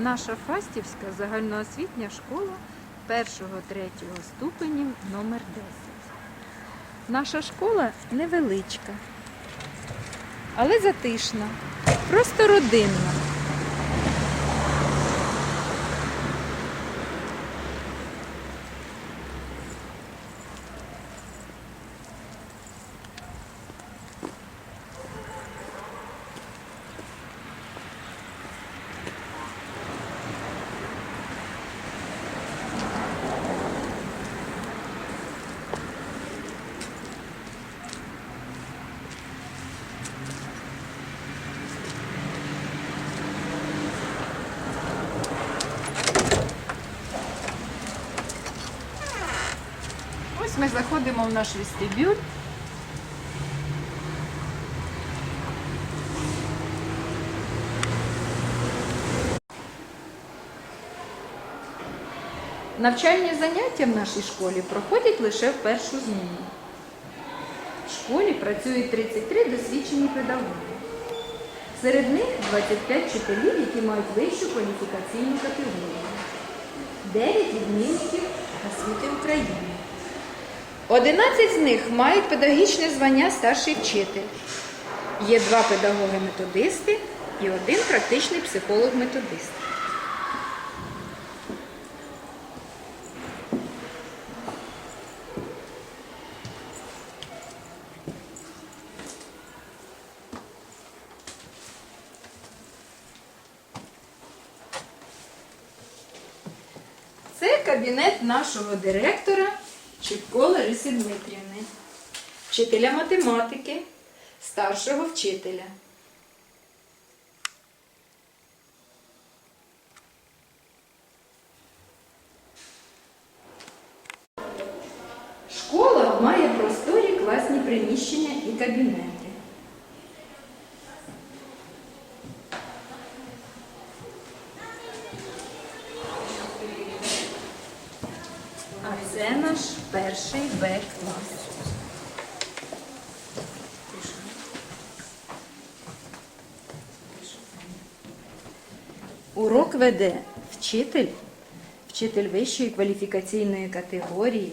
наша Фастівська загальноосвітня школа 1-3 ступенів номер 10. Наша школа невеличка, але затишна, просто родинна. Ми заходимо в наш вестибюль. Навчальні заняття в нашій школі проходять лише в першу зміну. В школі працюють 33 досвідчені педагоги. Серед них 25 вчителів, які мають вищу кваліфікаційну категорію, 9 відмінників освіти України. 11 з них мають педагогічне звання старший вчитель. Є два педагоги-методисти і один практичний психолог-методист. Це кабінет нашого директора Чіпко Лариси Дмитрівни, вчителя математики, старшого вчителя. Школа має просторі класні приміщення і кабінети. А це наш перший Б клас. Урок веде вчитель, вчитель вищої кваліфікаційної категорії,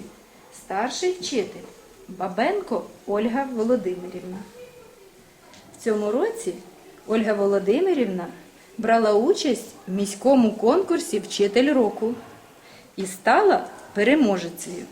старший вчитель Бабенко Ольга Володимирівна. В цьому році Ольга Володимирівна брала участь в міському конкурсі Вчитель року і стала переможецею.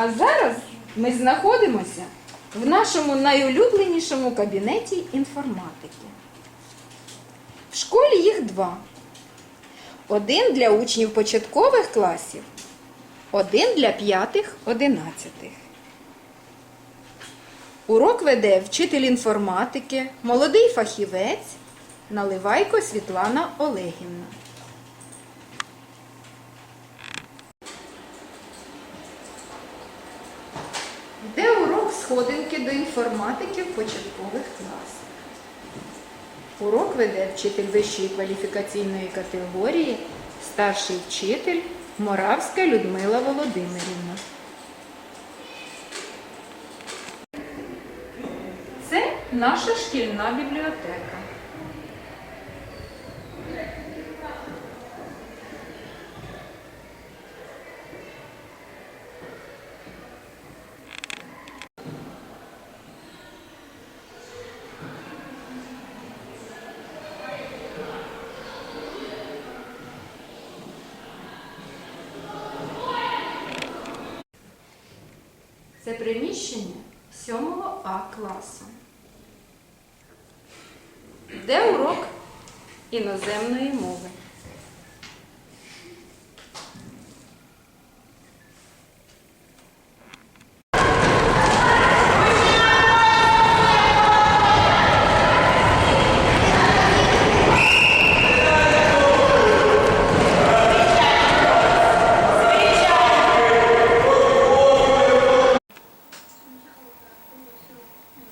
А зараз ми знаходимося в нашому найулюбленішому кабінеті інформатики. В школі їх два. Один для учнів початкових класів, один для п'ятих, одинадцятих. Урок веде вчитель інформатики, молодий фахівець Наливайко Світлана Олегівна. Йде урок сходинки до інформатики в початкових класах. Урок веде вчитель вищої кваліфікаційної категорії, старший вчитель Моравська Людмила Володимирівна. Це наша шкільна бібліотека. Це приміщення 7 А класу. Де урок іноземної мови?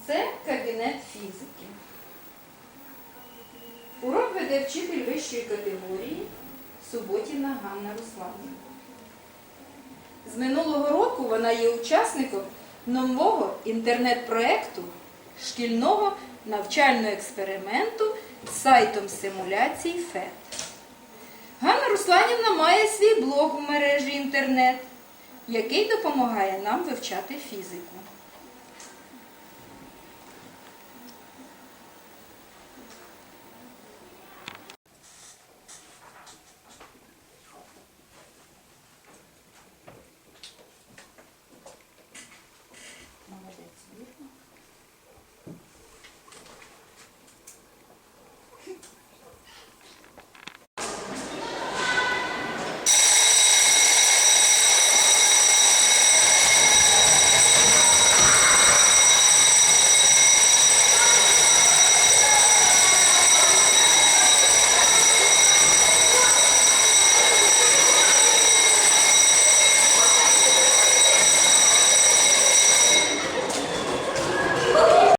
Це кабінет фізики. Урок веде вчитель вищої категорії Суботіна Ганна Русланівна. З минулого року вона є учасником нового інтернет-проекту шкільного навчального експерименту з сайтом симуляцій ФЕД. Ганна Русланівна має свій блог у мережі інтернет, який допомагає нам вивчати фізику.